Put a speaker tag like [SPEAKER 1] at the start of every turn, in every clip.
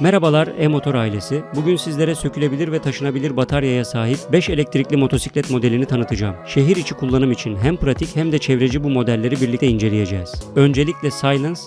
[SPEAKER 1] Merhabalar e-motor ailesi. Bugün sizlere sökülebilir ve taşınabilir bataryaya sahip 5 elektrikli motosiklet modelini tanıtacağım. Şehir içi kullanım için hem pratik hem de çevreci bu modelleri birlikte inceleyeceğiz. Öncelikle Silence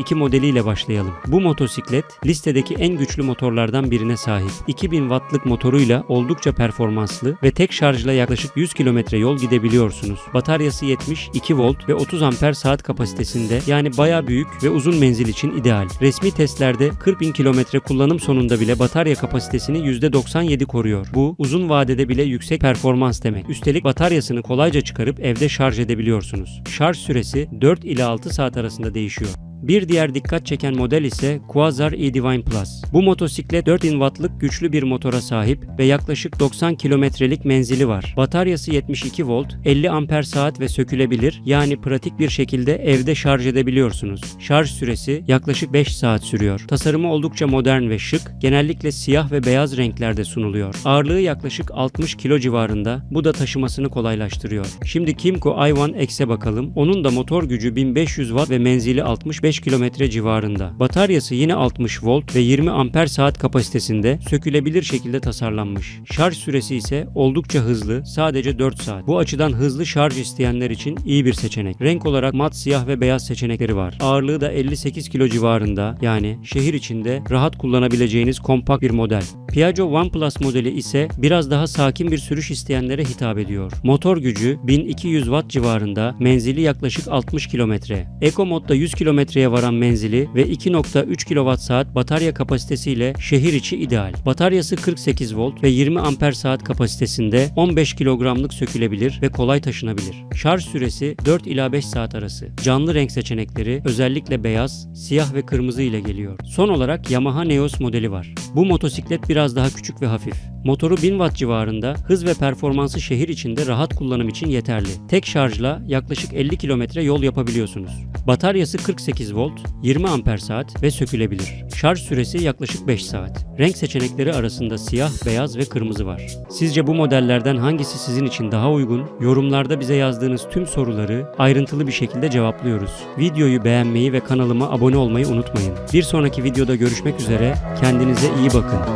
[SPEAKER 1] 02 modeliyle başlayalım. Bu motosiklet listedeki en güçlü motorlardan birine sahip. 2000 wattlık motoruyla oldukça performanslı ve tek şarjla yaklaşık 100 kilometre yol gidebiliyorsunuz. Bataryası 72 volt ve 30 amper saat kapasitesinde yani baya büyük ve uzun menzil için ideal. Resmi testlerde 40 bin kilometre kullanım sonunda bile batarya kapasitesini %97 koruyor. Bu uzun vadede bile yüksek performans demek. Üstelik bataryasını kolayca çıkarıp evde şarj edebiliyorsunuz. Şarj süresi 4 ile 6 saat arasında değişiyor. Bir diğer dikkat çeken model ise Quasar E-Divine Plus. Bu motosiklet 4000 wattlık güçlü bir motora sahip ve yaklaşık 90 kilometrelik menzili var. Bataryası 72 volt, 50 amper saat ve sökülebilir yani pratik bir şekilde evde şarj edebiliyorsunuz. Şarj süresi yaklaşık 5 saat sürüyor. Tasarımı oldukça modern ve şık, genellikle siyah ve beyaz renklerde sunuluyor. Ağırlığı yaklaşık 60 kilo civarında, bu da taşımasını kolaylaştırıyor. Şimdi Kimco i1 X'e bakalım. Onun da motor gücü 1500 watt ve menzili 65 kilometre civarında. Bataryası yine 60 volt ve 20 amper saat kapasitesinde sökülebilir şekilde tasarlanmış. Şarj süresi ise oldukça hızlı, sadece 4 saat. Bu açıdan hızlı şarj isteyenler için iyi bir seçenek. Renk olarak mat siyah ve beyaz seçenekleri var. Ağırlığı da 58 kilo civarında yani şehir içinde rahat kullanabileceğiniz kompakt bir model. Piaggio OnePlus modeli ise biraz daha sakin bir sürüş isteyenlere hitap ediyor. Motor gücü 1200 watt civarında, menzili yaklaşık 60 kilometre. Eco modda 100 kilometreye varan menzili ve 2.3 kWh batarya kapasitesiyle şehir içi ideal. Bataryası 48 volt ve 20 amper saat kapasitesinde 15 kilogramlık sökülebilir ve kolay taşınabilir. Şarj süresi 4 ila 5 saat arası. Canlı renk seçenekleri özellikle beyaz, siyah ve kırmızı ile geliyor. Son olarak Yamaha Neos modeli var. Bu motosiklet biraz daha küçük ve hafif. Motoru 1000 watt civarında, hız ve performansı şehir içinde rahat kullanım için yeterli. Tek şarjla yaklaşık 50 kilometre yol yapabiliyorsunuz. Bataryası 48 volt, 20 amper saat ve sökülebilir. Şarj süresi yaklaşık 5 saat. Renk seçenekleri arasında siyah, beyaz ve kırmızı var. Sizce bu modellerden hangisi sizin için daha uygun? Yorumlarda bize yazdığınız tüm soruları ayrıntılı bir şekilde cevaplıyoruz. Videoyu beğenmeyi ve kanalıma abone olmayı unutmayın. Bir sonraki videoda görüşmek üzere. Kendinize iyi bakın.